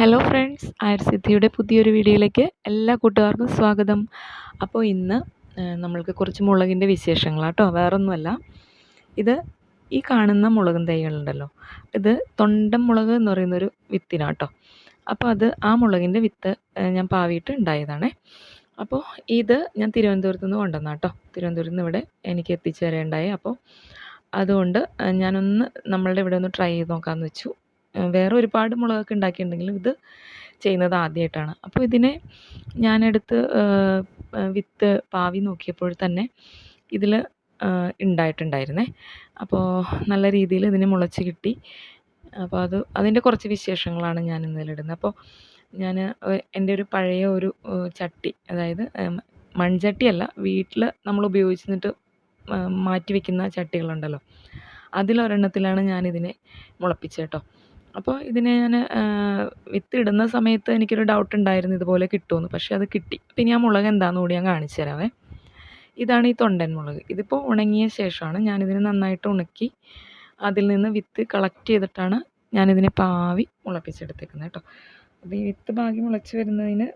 Hello friends ആയർ സിദ്ധിയുടെ പുതിയൊരു വീഡിയോയിലേക്ക് എല്ലാ കൂട്ടുകാർക്കും സ്വാഗതം. അപ്പോൾ ഇന്ന് നമ്മൾക്ക് കുറച്ച് മുളകിന്റെ വിശേഷങ്ങളാട്ടോ വേറൊന്നുമല്ല. ഇത് ഈ കാണുന്ന മുളകും തൈകളുണ്ടല്ലോ ഇത് തൊണ്ടൻ മുളക് എന്ന് പറയുന്നൊരു വിത്തിനാട്ടോ. അപ്പോൾ അത് ആ മുളകിന്റെ വിത്ത് ഞാൻ പാവിയിട്ട് ഉണ്ടായതാണേ. അപ്പോൾ ഇത് ഞാൻ തിരുവനന്തപുരത്ത് നിന്ന് കൊണ്ടുവന്നാട്ടോ. തിരുവനന്തപുരത്ത് നിന്ന് ഇവിടെ എനിക്ക് എത്തിച്ചു തരേണ്ടായി അപ്പോൾ അതുകൊണ്ട് ഞാനൊന്ന് നമ്മളുടെ ഇവിടെ ഒന്ന് ട്രൈ ചെയ്ത് നോക്കാമെന്ന് വെച്ചു. വേറെ ഒരുപാട് മുളകൊക്കെ ഉണ്ടാക്കിയിട്ടുണ്ടെങ്കിലും ഇത് ചെയ്യുന്നത് ആദ്യമായിട്ടാണ് അപ്പോൾ ഇതിനെ ഞാനെടുത്ത് വിത്ത് പാവി നോക്കിയപ്പോൾ തന്നെ ഇതിൽ ഉണ്ടായിട്ടുണ്ടായിരുന്നേ. അപ്പോൾ നല്ല രീതിയിൽ ഇതിന് മുളച്ച് കിട്ടി. അപ്പോൾ അത് അതിന്റെ കുറച്ച് വിശേഷങ്ങളാണ് ഞാൻ ഇന്നലെ അപ്പോൾ ഞാൻ എന്റെ ഒരു പഴയ ഒരു ചട്ടി അതായത് മൺചട്ടിയല്ല വീട്ടിൽ നമ്മൾ ഉപയോഗിച്ചിട്ട് മാറ്റി വെക്കുന്ന ചട്ടികളുണ്ടല്ലോ. അതിലൊരെണ്ണത്തിലാണ് ഞാനിതിനെ മുളപ്പിച്ചത് കേട്ടോ. അപ്പോൾ ഇതിനെ ഞാൻ വിത്തിടുന്ന സമയത്ത് എനിക്കൊരു ഡൗട്ട് ഉണ്ടായിരുന്നു ഇതുപോലെ കിട്ടുമെന്ന് പക്ഷേ അത് കിട്ടി. പിന്നെ ആ മുളക് എന്താണെന്ന് കൂടി ഞാൻ കാണിച്ചു തരാവേ. ഇതാണ് ഈ തൊണ്ടൻ മുളക്. ഇതിപ്പോൾ ഉണങ്ങിയ ശേഷമാണ് ഞാനിതിനെ നന്നായിട്ട് ഉണക്കി അതിൽ നിന്ന് വിത്ത് കളക്ട് ചെയ്തിട്ടാണ് ഞാനിതിനെ പാവി മുളപ്പിച്ചെടുത്തേക്കുന്നത് കേട്ടോ. അപ്പോൾ ഈ വിത്ത് പാകി മുളച്ച് വരുന്നതിന്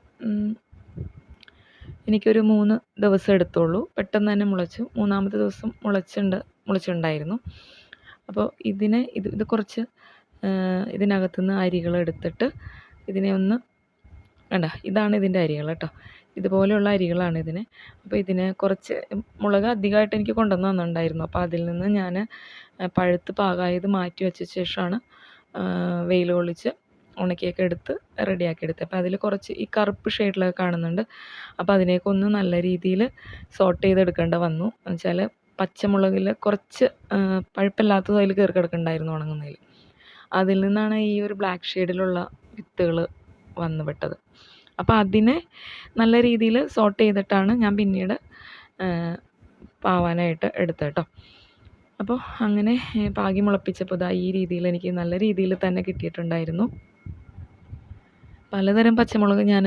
എനിക്കൊരു മൂന്ന് ദിവസം എടുത്തോളൂ പെട്ടെന്ന് തന്നെ മുളച്ചു മൂന്നാമത്തെ ദിവസം മുളച്ചുണ്ട് മുളച്ചിട്ടുണ്ടായിരുന്നു അപ്പോൾ ഇതിനെ ഇത് ഇത് കുറച്ച് ഇതിനകത്തു നിന്ന് അരികൾ എടുത്തിട്ട് ഇതിനെ ഒന്ന് വേണ്ട ഇതാണ് ഇതിന്റെ അരികൾ കേട്ടോ. ഇതുപോലെയുള്ള അരികളാണ് ഇതിന്. അപ്പോൾ ഇതിന് കുറച്ച് മുളക് അധികമായിട്ട് എനിക്ക് കൊണ്ടുവന്ന് തന്നിട്ടുണ്ടായിരുന്നു. അപ്പോൾ അതിൽ നിന്ന് ഞാൻ പഴുത്ത് പാകമായത് മാറ്റി വെച്ച ശേഷമാണ് വെയിൽ കൊള്ളിച്ച് ഉണക്കിയൊക്കെ എടുത്ത് റെഡിയാക്കി എടുത്തത്. അപ്പോൾ അതിൽ കുറച്ച് ഈ കറുപ്പ് ഷെയ്ഡിലൊക്കെ കാണുന്നുണ്ട്. അപ്പോൾ അതിനെയൊക്കെ ഒന്ന് നല്ല രീതിയിൽ സോട്ട് ചെയ്തെടുക്കേണ്ട വന്നു. എന്നുവെച്ചാൽ പച്ചമുളകിൽ കുറച്ച് പഴുപ്പില്ലാത്തത് അതിൽ കയറി കിടക്കുന്നുണ്ടായിരുന്നു ഉണങ്ങുന്നതിൽ. അതിൽ നിന്നാണ് ഈ ഒരു ബ്ലാക്ക് ഷെയ്ഡിലുള്ള വിത്തുകൾ വന്നു പെട്ടത്. അപ്പോൾ അതിനെ നല്ല രീതിയിൽ സോർട്ട് ചെയ്തിട്ടാണ് ഞാൻ പിന്നീട് പാവാനായിട്ട് എടുത്തത് കേട്ടോ അപ്പോൾ അങ്ങനെ പാകി മുളപ്പിച്ചപ്പോൾ ഇതാ ഈ രീതിയിൽ എനിക്ക് നല്ല രീതിയിൽ തന്നെ കിട്ടിയിട്ടുണ്ടായിരുന്നു. പലതരം പച്ചമുളക് ഞാൻ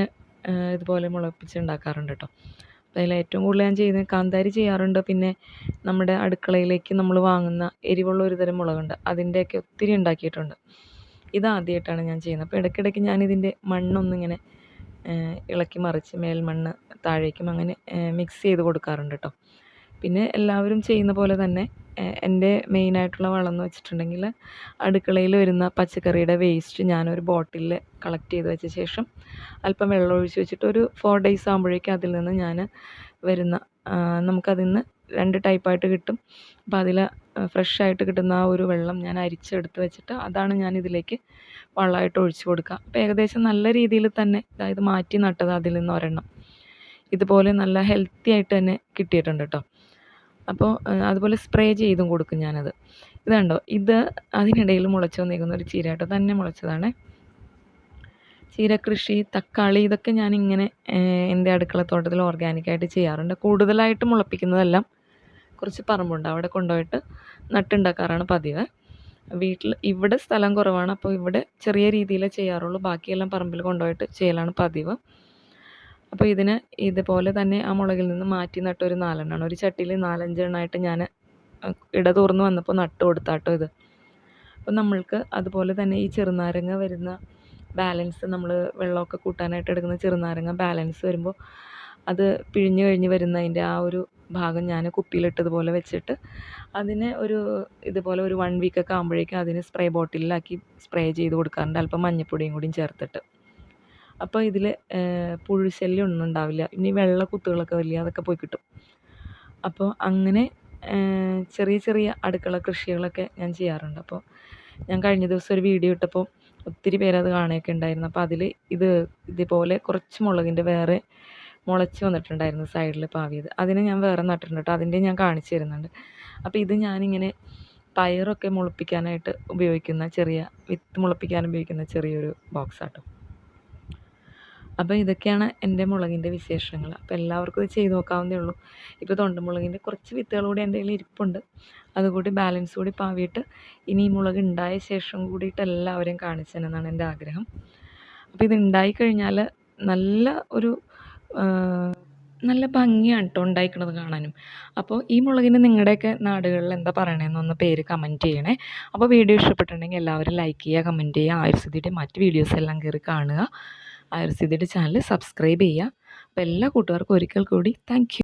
ഇതുപോലെ മുളപ്പിച്ചുണ്ടാക്കാറുണ്ട് കേട്ടോ അതിൽ ഏറ്റവും കൂടുതൽ ഞാൻ ചെയ്യുന്നത് കാന്താരി ചെയ്യാറുണ്ട്. പിന്നെ നമ്മുടെ അടുക്കളയിലേക്ക് നമ്മൾ വാങ്ങുന്ന എരിവുള്ള ഒരു തരം മുളകുണ്ട്. അതിന്റെയൊക്കെ ഒത്തിരി ഉണ്ടാക്കിയിട്ടുണ്ട്. ഇതാദ്യമായിട്ടാണ് ഞാൻ ചെയ്യുന്നത്. അപ്പോൾ ഇടയ്ക്കിടയ്ക്ക് ഞാനിതിന്റെ മണ്ണൊന്നിങ്ങനെ ഇളക്കി മറിച്ച് മേൽമണ്ണ് താഴേക്കും അങ്ങനെ മിക്സ് ചെയ്ത് കൊടുക്കാറുണ്ട് കേട്ടോ പിന്നെ എല്ലാവരും ചെയ്യുന്ന പോലെ തന്നെ എന്റെ മെയിനായിട്ടുള്ള വളം എന്ന് വെച്ചിട്ടുണ്ടെങ്കിൽ അടുക്കളയിൽ വരുന്ന പച്ചക്കറിയുടെ വേസ്റ്റ് ഞാനൊരു ബോട്ടിലിൽ കളക്ട് ചെയ്ത് വെച്ച ശേഷം അല്പം വെള്ളം ഒഴിച്ച് വെച്ചിട്ട് ഒരു ഫോർ ഡേയ്സ് ആകുമ്പോഴേക്കും അതിൽ നിന്ന് ഞാൻ വരുന്ന നമുക്കതിൽ നിന്ന് രണ്ട് ടൈപ്പായിട്ട് കിട്ടും. അപ്പോൾ അതിൽ ഫ്രഷ് ആയിട്ട് കിട്ടുന്ന ആ ഒരു വെള്ളം ഞാൻ അരിച്ചെടുത്ത് വെച്ചിട്ട് അതാണ് ഞാൻ ഇതിലേക്ക് വളമായിട്ട് ഒഴിച്ചു കൊടുക്കുക. അപ്പോൾ ഏകദേശം നല്ല രീതിയിൽ തന്നെ അതായത് മാറ്റി നട്ടത് അതിൽ നിന്ന് ഒരെണ്ണം. ഇതുപോലെ നല്ല ഹെൽത്തി ആയിട്ട് തന്നെ കിട്ടിയിട്ടുണ്ട് കേട്ടോ അപ്പോൾ അതുപോലെ സ്പ്രേ ചെയ്തും കൊടുക്കും ഞാനത്. ഇത് കണ്ടോ? ഇത് അതിനിടയിൽ മുളച്ച് വന്നിരിക്കുന്ന ഒരു ചീരയാട്ടോ തന്നെ മുളച്ചതാണേ. ചീര കൃഷി തക്കാളി ഇതൊക്കെ ഞാൻ ഇങ്ങനെ എന്റെ അടുക്കളത്തോട്ടത്തിൽ ഓർഗാനിക്കായിട്ട് ചെയ്യാറുണ്ട്. കൂടുതലായിട്ട് മുളപ്പിക്കുന്നതെല്ലാം കുറച്ച് പറമ്പുണ്ട്. അവിടെ കൊണ്ടുപോയിട്ട് നട്ടുണ്ടാക്കാറാണ് പതിവ്. വീട്ടിൽ ഇവിടെ സ്ഥലം കുറവാണ്. അപ്പോൾ ഇവിടെ ചെറിയ രീതിയിലേ ചെയ്യാറുള്ളൂ. ബാക്കിയെല്ലാം പറമ്പിൽ കൊണ്ടുപോയിട്ട് ചെയ്യലാണ് പതിവ്. അപ്പോൾ ഇതിന് ഇതുപോലെ തന്നെ ആ മുളകിൽ നിന്ന് മാറ്റി നട്ട ഒരു നാലെണ്ണമാണ് ഒരു ചട്ടിയിൽ നാലഞ്ചെണ്ണമായിട്ട് ഞാൻ ഇട വന്നപ്പോൾ നട്ട് കൊടുത്താട്ടോ ഇത്. അപ്പോൾ നമ്മൾക്ക് അതുപോലെ തന്നെ ഈ ചെറുനാരങ്ങ വരുന്ന ബാലൻസ് നമ്മൾ വെള്ളമൊക്കെ കൂട്ടാനായിട്ട് എടുക്കുന്ന ചെറുനാരങ്ങ ബാലൻസ് വരുമ്പോൾ അത് പിഴിഞ്ഞു കഴിഞ്ഞ് വരുന്നതിന്റെ ആ ഒരു ഭാഗം ഞാൻ കുപ്പിയിലിട്ടതുപോലെ വെച്ചിട്ട് അതിനെ ഒരു ഇതുപോലെ ഒരു വൺ വീക്കൊക്കെ ആകുമ്പോഴേക്കും അതിന് സ്പ്രേ ബോട്ടിലാക്കി സ്പ്രേ ചെയ്ത് കൊടുക്കാറുണ്ട്. അല്പം മഞ്ഞപ്പൊടിയും കൂടിയും ചേർത്തിട്ട്. അപ്പോൾ ഇതിൽ പുഴു ശല്യം ഒന്നും ഉണ്ടാവില്ല. ഇനി വെള്ള കുത്തുകളൊക്കെ വലിയ അതൊക്കെ പോയി കിട്ടും. അപ്പോൾ അങ്ങനെ ചെറിയ ചെറിയ അടുക്കള കൃഷികളൊക്കെ ഞാൻ ചെയ്യാറുണ്ട്. അപ്പോൾ ഞാൻ കഴിഞ്ഞ ദിവസം ഒരു വീഡിയോ ഇട്ടപ്പോൾ ഒത്തിരി പേരത് കാണുകയൊക്കെ ഉണ്ടായിരുന്നു. അപ്പോൾ അതിൽ ഇത് ഇതുപോലെ കുറച്ച് മുളകിന്റെ വേറെ മുളച്ച് വന്നിട്ടുണ്ടായിരുന്നു സൈഡിൽ പാവിയത്. അതിനെ ഞാൻ വേറെ നട്ടിട്ടുണ്ട് കേട്ടോ. അതിന്റെ ഞാൻ കാണിച്ചു തരുന്നുണ്ട്. അപ്പോൾ ഇത് ഞാനിങ്ങനെ പയറൊക്കെ മുളപ്പിക്കാനായിട്ട് ഉപയോഗിക്കുന്ന ചെറിയ വിത്ത് മുളപ്പിക്കാൻ ഉപയോഗിക്കുന്ന ചെറിയൊരു ബോക്സ് ആട്ടോ അപ്പോൾ ഇതൊക്കെയാണ് എന്റെ മുളകിന്റെ വിശേഷങ്ങൾ. അപ്പോൾ എല്ലാവർക്കും ഇത് ചെയ്ത് നോക്കാവുന്നേ ഉള്ളൂ. ഇപ്പോൾ തൊണ്ടമുളകിന്റെ കുറച്ച് വിത്തുകൾ കൂടി എന്റെ കയ്യിൽ ഇരിപ്പുണ്ട്. അതുകൂടി ബാലൻസ് കൂടി പാവിയിട്ട് ഇനി ഈ മുളക് ഉണ്ടായ ശേഷം കൂടിയിട്ട് എല്ലാവരെയും കാണിച്ചു എന്റെ ആഗ്രഹം. അപ്പോൾ ഇത് ഉണ്ടായി കഴിഞ്ഞാൽ നല്ല ഒരു നല്ല ഭംഗിയാണ് കേട്ടോ ഉണ്ടായിക്കണത് കാണാനും. അപ്പോൾ ഈ മുളകിന് നിങ്ങളുടെയൊക്കെ നാടുകളിൽ എന്താ പറയണതെന്നൊന്ന് പേര് കമന്റ് ചെയ്യണേ. അപ്പോൾ വീഡിയോ ഇഷ്ടപ്പെട്ടിട്ടുണ്ടെങ്കിൽ എല്ലാവരും ലൈക്ക് ചെയ്യുക കമന്റ് ചെയ്യുക ആയുസ്ഥിതിയുടെ മറ്റ് വീഡിയോസ് എല്ലാം കയറി കാണുക. ആയുർസിദ്ധിയുടെ ചാനൽ സബ്സ്ക്രൈബ് ചെയ്യുക. അപ്പോൾ എല്ലാ കൂട്ടുകാർക്കും ഒരിക്കൽ കൂടി താങ്ക്